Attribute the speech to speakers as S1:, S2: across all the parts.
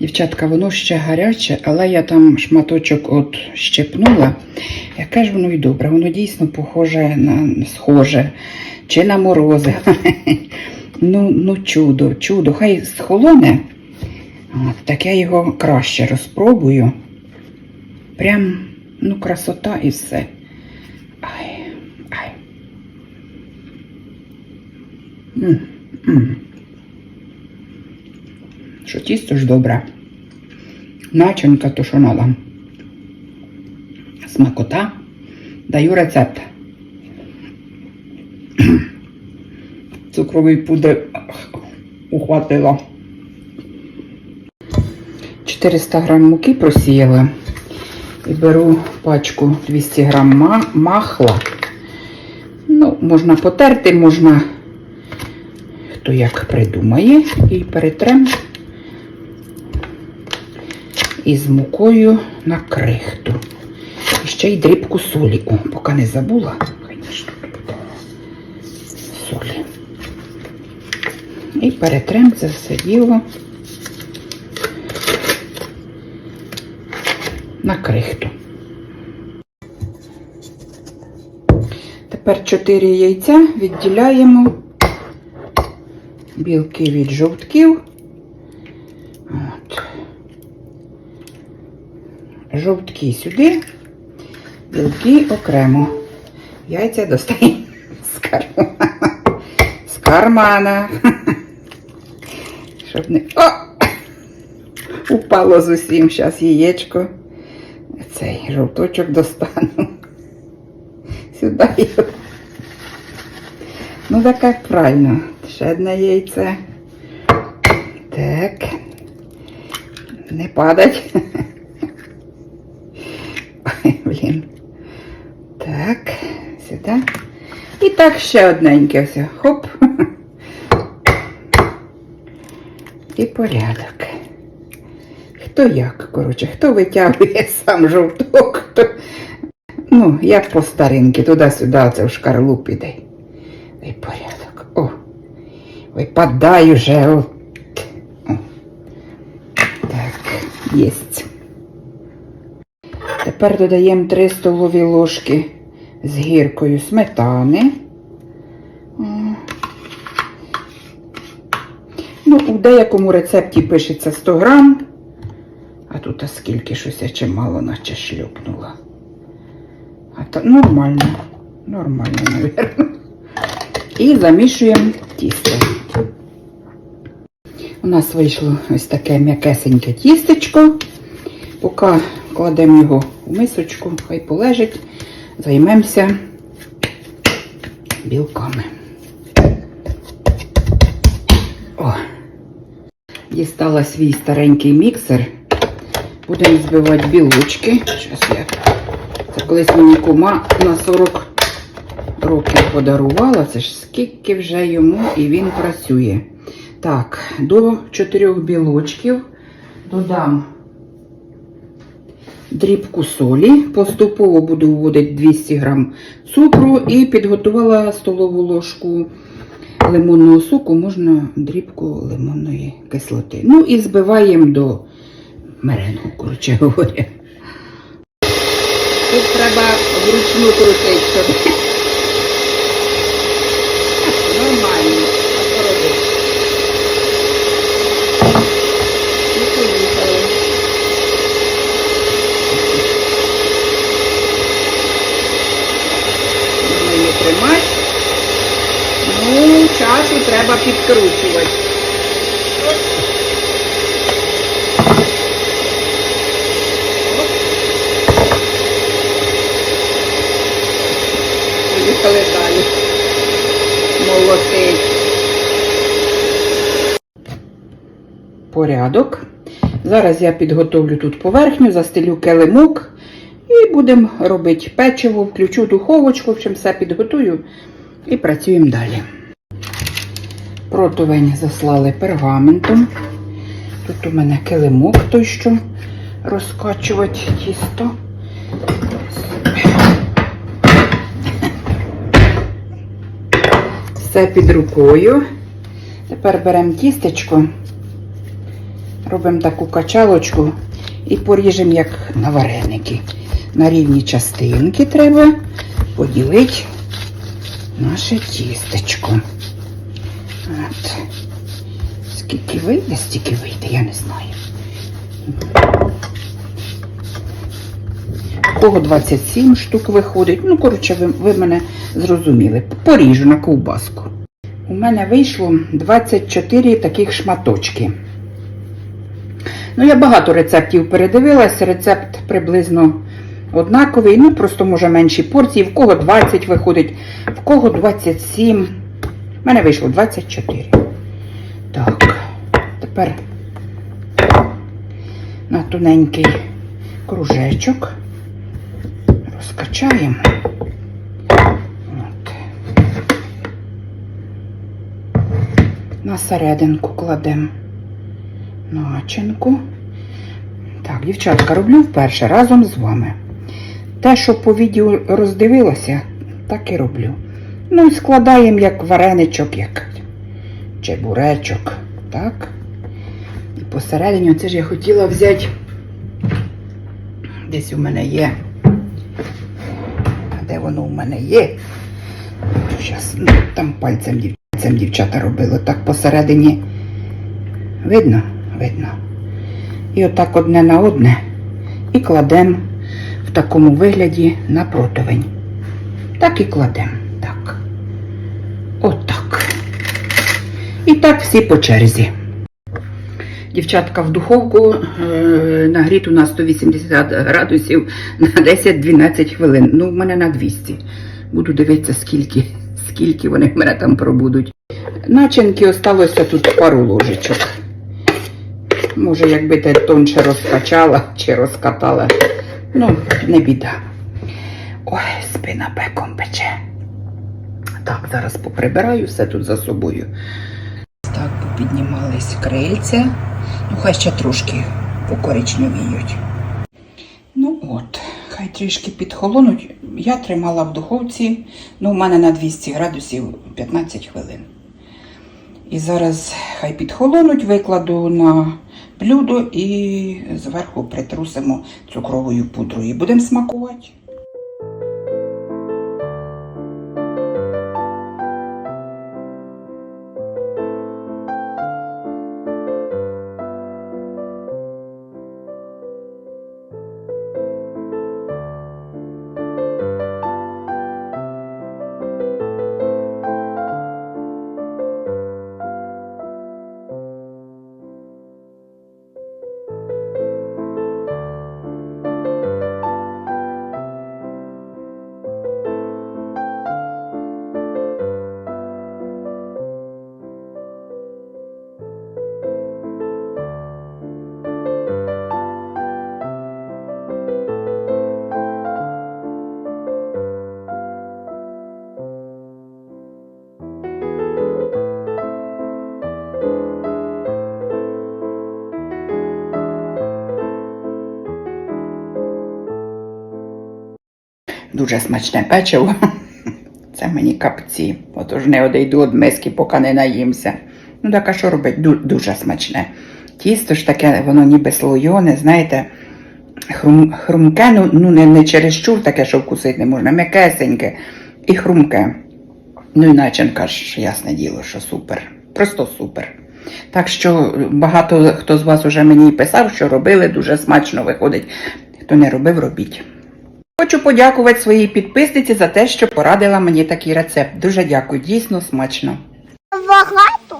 S1: Дівчатка, воно ще гаряче, але я там шматочок от щепнула. Яке ж воно й добре, воно дійсно похоже на схоже чи на морози. Ну, ну чудо, чудо. Хай схолоне. От, так я його краще розпробую. Прям, ну, красота і все. Ай, ай. М, м. Що тісто ж добре. Начинка надо. Смакота. Даю рецепт. Цукровий пудр ухватила. 400 грам муки просіяла. І беру пачку 200 грам ма- махла. Ну, можна потерти, можна хто як придумає. І перетрем із мукою на крихту. І ще й дрібку солі. О, поки не забула, звісно, солі. І перетрем це все діло на крихту. Тепер 4 яйця відділяємо білки від жовтків. От. Жовтки сюди, білки окремо. Яйця достаємо з кармана. З кармана. Щоб не... О! Упало з усім. Зараз яєчко. Цей жовточок достану. Сюди. Ну, так правильно. Ще одне яйце. Так. Не падать. Ой, блін. Так, сюди. І так ще одненьке все. Хоп. І порядок. Хто як, коротше, хто витягує сам жовток, хто. Ну, як по старинки, туди-сюди, це в шкарлуп іде. І порядок. О, випадай вже. О. Так, єсть. Тепер додаємо 3 столові ложки з гіркою сметани. Ну, у деякому рецепті пишеться 100 грам, а тут а скільки щось я чимало наче шлюпнула. А то нормально, нормально, мабуть. І замішуємо тісто. У нас вийшло ось таке м'якесеньке тістечко. Поки кладемо його в мисочку, хай полежить, займемося білками. О, дістала свій старенький міксер. Будемо збивати білочки. Щас я. Це колись мені кума на 40 років подарувала. Це ж скільки вже йому і він працює. Так, до 4 білочків додам дрібку солі. Поступово буду вводити 200 грам цукру і підготувала столову ложку лимонного соку, можна дрібку лимонної кислоти. Ну і збиваємо до меренгу, коротше говоря. Тут треба вручну крутити, щоб нормально. А що робити? І поїхали. Можна її тримати. Ну, треба підкручувати. Поїхали далі. Молотить. Порядок. Зараз я підготовлю тут поверхню, застелю килимок і будемо робити печиво, включу духовочку, в общем, все підготую і працюємо далі. Противень заслали пергаментом. Тут у мене килимок той, що розкачувати тісто. Все під рукою. Тепер беремо тістечко робимо таку качалочку і поріжемо як на вареники. На рівні частинки треба поділити наше тістечко. От. Скільки вийде, стільки вийде, я не знаю. У кого 27 штук виходить. Ну, коротше, ви, ви мене зрозуміли. Поріжу на ковбаску. У мене вийшло 24 таких шматочки. Ну, я багато рецептів передивилася. Рецепт приблизно однаковий. Ну, просто може менші порції. В кого 20 виходить, в кого 27. У мене вийшло 24. Так, тепер на тоненький кружечок розкачаємо. От. На серединку кладемо начинку. Так, дівчатка, роблю вперше разом з вами. Те, що по відео роздивилася, так і роблю. Ну і складаємо як вареничок, як чебуречок. Так. І посередині, це ж я хотіла взяти. Десь у мене є. А де воно у мене є? Щас, ну, там пальцем, дів- пальцем дівчата робили. Так посередині. Видно? Видно. І отак одне на одне. І кладемо в такому вигляді на противень. Так і кладемо. Так. Отак. І так всі по черзі. Дівчатка в духовку е, нагріту на 180 градусів на 10-12 хвилин. Ну, в мене на 200. Буду дивитися, скільки, скільки вони в мене там пробудуть. Начинки осталося тут пару ложечок. Може, якби те тонше розкачала чи розкатала. Ну, не біда. Ой, спина пеком пече. Так, зараз поприбираю все тут за собою. Так, попіднімались крильця. Ну, хай ще трошки покоричневіють. Ну от, хай трішки підхолонуть. Я тримала в духовці, ну, у мене на 200 градусів 15 хвилин. І зараз хай підхолонуть, викладу на блюдо і зверху притрусимо цукровою пудрою. Будемо смакувати. Дуже смачне печиво. Це мені капці. Отож не одійду від миски, поки не наїмся. Ну так що робить? Ду- дуже смачне. Тісто ж таке, воно ніби слойоне, знаєте, хрум, хрумке, ну, ну не, не чересчур таке, що вкусити не можна, м'якесеньке і хрумке. Ну і начинка ж, ясне діло, що супер. Просто супер. Так що багато хто з вас уже мені писав, що робили, дуже смачно виходить. Хто не робив, робіть. Хочу подякувати своїй підписниці за те, що порадила мені такий рецепт. Дуже дякую, дійсно смачно.
S2: Багато?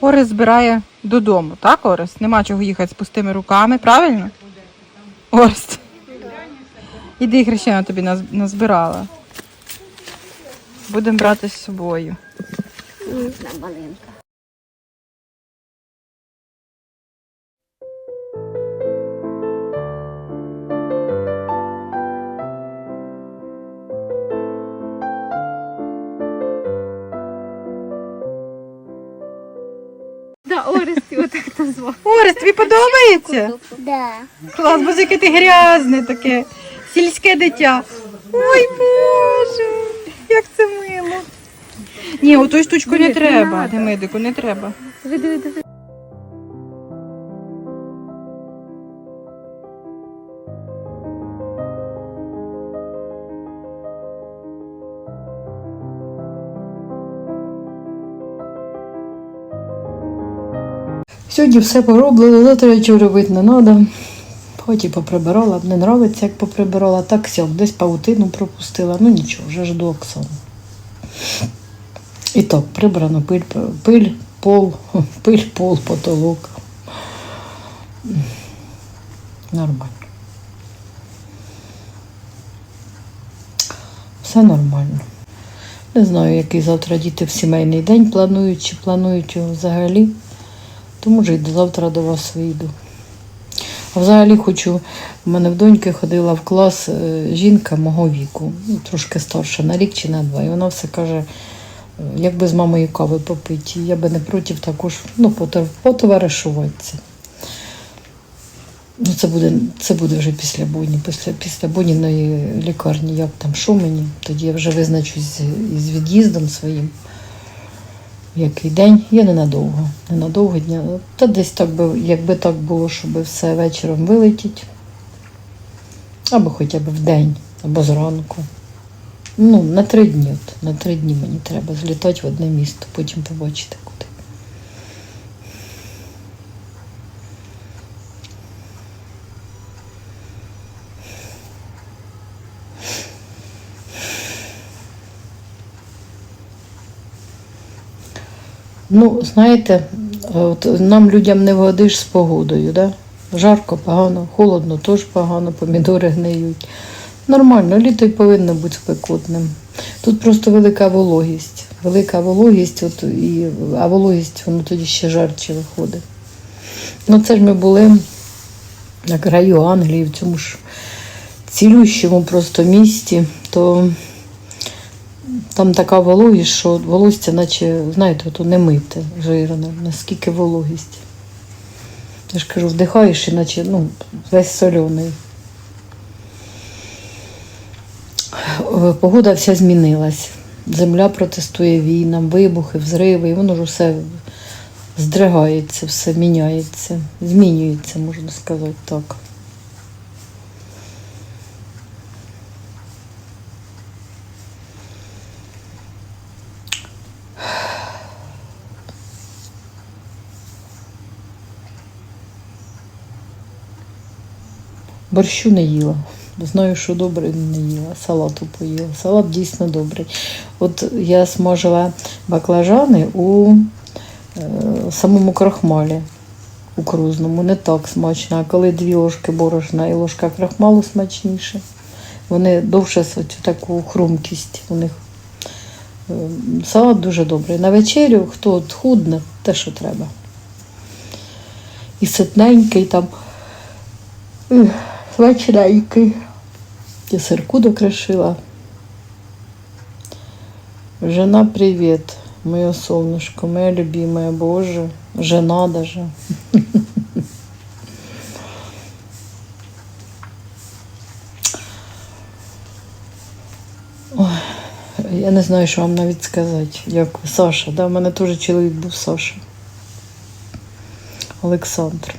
S3: Орес збирає додому, так, Орес? Нема чого їхати з пустими руками, правильно? Орес. Іди, Хрещена тобі назбирала. Будемо брати з собою.
S2: Малинка.
S4: Да, Орести, отак то звав.
S3: Орес, тобі подобається?
S2: Да.
S3: Клас, бо яке ти грязне таке. Сільське дитя. Ой, Боже, як це мило. Ні, оту штучку не треба. Демидику, не треба.
S4: Диви, диви, диви.
S5: Сьогодні все пороблено, завтра нічого робити не треба. Хоч і поприбирала, не нравиться, як поприбирала, так сяк, десь паутину пропустила. Ну нічого, вже жду Оксану. І так, прибрано пиль, пиль, пол, пиль, пол, потолок. Нормально. Все нормально. Не знаю, який завтра діти в сімейний день планують, чи планують взагалі. Тому вже й до завтра до вас вийду. А взагалі хочу, в мене в доньки ходила в клас е, жінка мого віку, ну, трошки старша, на рік чи на два. І вона все каже, е, як би з мамою кави попити. Я би не проти також ну, потоваришуватися. Ну, це буде, це буде вже після Боні, після, після Боніної лікарні, як там, що мені. Тоді я вже визначусь із від'їздом своїм. Який день, я ненадовго. Ненадовго дня. Та десь так би, якби так було, щоб все вечором вилетіть. Або хоча б в день, або зранку. Ну, на три дні. От, на три дні мені треба злітати в одне місто, потім побачити куди. Ну, знаєте, от нам людям не вгодиш з погодою, да? Жарко, погано, холодно, теж погано, помідори гниють. Нормально, літо й повинно бути спекотним. Тут просто велика вологість. Велика вологість, от, і, а вологість воно тоді ще жарче виходить. Ну, це ж ми були на краю Англії, в цьому ж цілющому просто місті, то там така вологість, що волосся, наче, знаєте, ото не мите, жирне, наскільки вологість. Я ж кажу, вдихаєш, іначе ну, весь соляний. Е, Погода вся змінилась. Земля протестує війнам, вибухи, взриви, і воно ж все здригається, все міняється, змінюється, можна сказати так. Борщу не їла. Знаю, що добре не їла. Салату поїла. Салат дійсно добрий. От я смажила баклажани у е, самому крахмалі кукурузному. Не так смачно. А коли дві ложки борошна і ложка крахмалу смачніше. Вони довше таку хрумкість у них. Е, Салат дуже добрий. На вечерю, хто от худне, те, що треба. І ситненький там. Смачненький. Я сирку докрошила. Жена, привет, мое солнышко, моя любимая, боже, жена даже. Я не знаю, що вам навіть сказати. Як Саша, да? У мене теж чоловік був Саша. Олександр.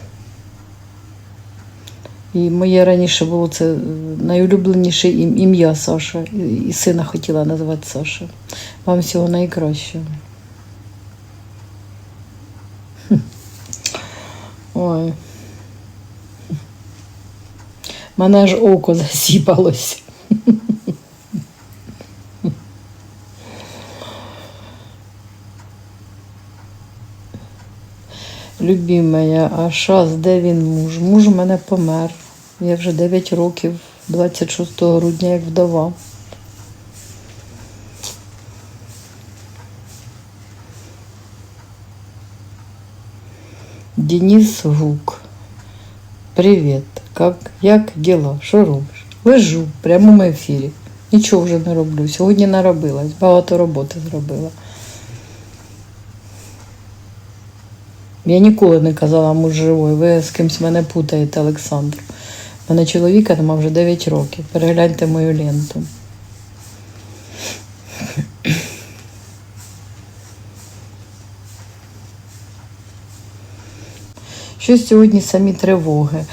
S5: І моє раніше було це е, найулюбленіше ім'я Саша. І- сина хотіла назвати Саша. Вам всього найкращого. Ой. Мене ж око засіпалось. Любімая, а шас, де він муж? Муж у мене помер. Я вже 9 років, 26 грудня, як вдова. Денис Гук. Привіт. Как, як діла? Що робиш? Лежу в прямому ефірі. Нічого вже не роблю. Сьогодні наробилась, багато роботи зробила. Я ніколи не казала муж живой, ви з кимсь мене путаєте, Олександр. У мене чоловіка нема вже 9 років. Перегляньте мою ленту. Щось сьогодні самі тривоги.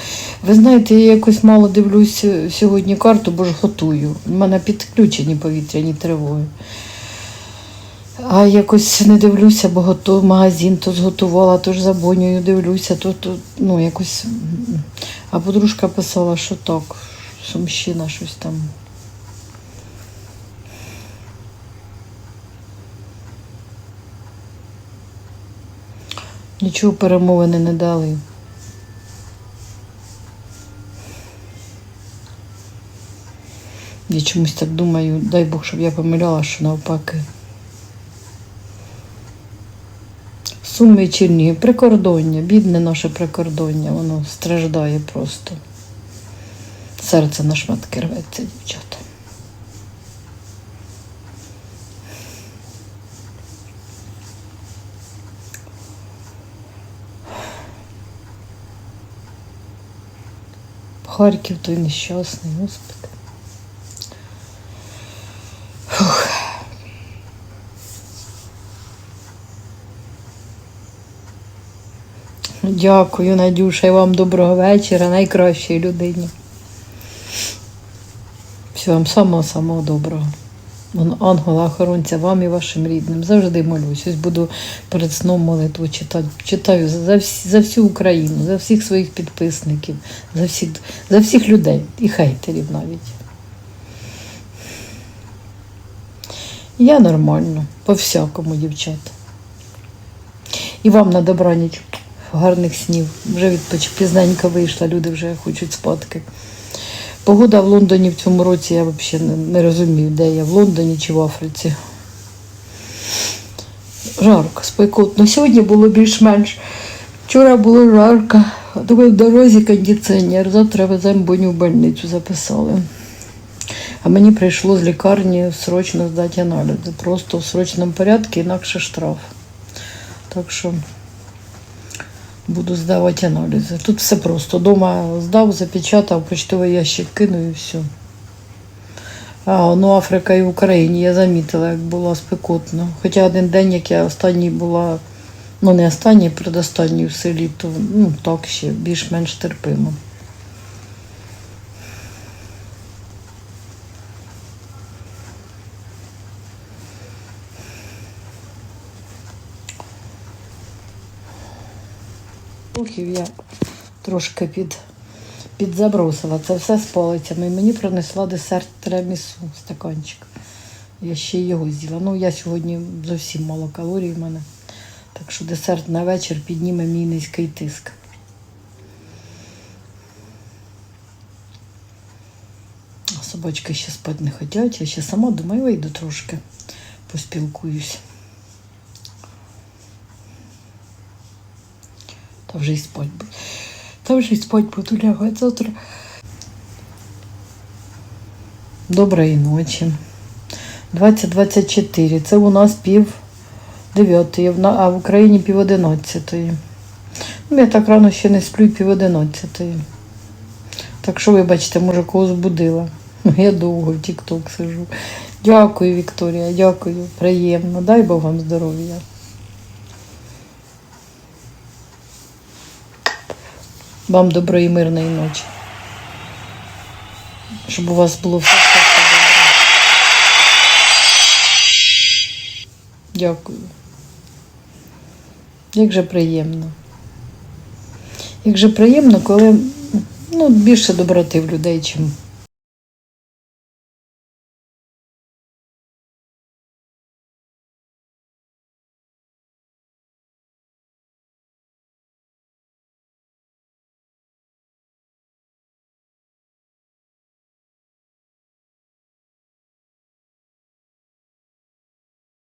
S5: Ви знаєте, я якось мало дивлюсь сьогодні карту, бо ж готую. У мене підключені повітряні тривоги. А якось не дивлюся, бо готов магазин то зготувала, то ж забонюю, дивлюся, то, то ну якось. А подружка писала, що так, сумщина щось там. Нічого перемовини не дали. Я чомусь так думаю, дай Бог, щоб я помиляла, що навпаки. Суми Чернігів, прикордоння, бідне наше прикордоння, воно страждає просто. Серце на шматки рветься, дівчата. Харків той нещасний, господи. Дякую, Надюша, і вам доброго вечора, найкращій людині. Всього вам самого-самого доброго. Ангела охоронця вам і вашим рідним. Завжди молюсь. Ось буду перед сном молитву читати. Читаю за, всі- за всю Україну, за всіх своїх підписників, за всіх, за всіх людей і хейтерів навіть. Я нормально, по-всякому, дівчата. І вам на добраніч гарних снів. Вже відпоч пізненько вийшла, люди вже хочуть спадки. Погода в Лондоні в цьому році я взагалі не, не розумію, де я в Лондоні чи в Африці. Жарко, спекотно. Сьогодні було більш-менш. Вчора було жарко. Думаю, в дорозі кондиціонер. Завтра веземо боню в больницю записали. А мені прийшло з лікарні срочно здати аналізи. Просто в срочному порядку, інакше штраф. Так що буду здавати аналізи. Тут все просто. Дома здав, запечатав, почтовий ящик кинув і все. А, ну Африка і Україні я замітила, як було спекотно. Хоча один день, як я останній була, ну не останній, предостанній в селі, то ну так ще більш-менш терпимо. Рухів я трошки під, підзабросила. Це все з палицями. І мені принесла десерт тирамісу, стаканчик. Я ще його з'їла. Ну, я сьогодні зовсім мало калорій в мене. Так що десерт на вечір підніме мій низький тиск. Собачки ще спати не хочуть. Я ще сама думаю, вийду трошки, поспілкуюсь. Та вже й спать буду. Та вже й спать буду лягати завтра. Доброї ночі. 2024. Це у нас пів дев'ятої, а в Україні пів одинадцятої. Ну, я так рано ще не сплю пів одинадцятої. Так що, вибачте, може, кого збудила. Ну, Я довго в Тік-Ток сижу. Дякую, Вікторія, дякую. Приємно. Дай Бог вам здоров'я. Вам доброї мирної ночі. Щоб у вас було все добре. Дякую. Як же приємно. Як же приємно, коли ну, більше доброти в людей, чим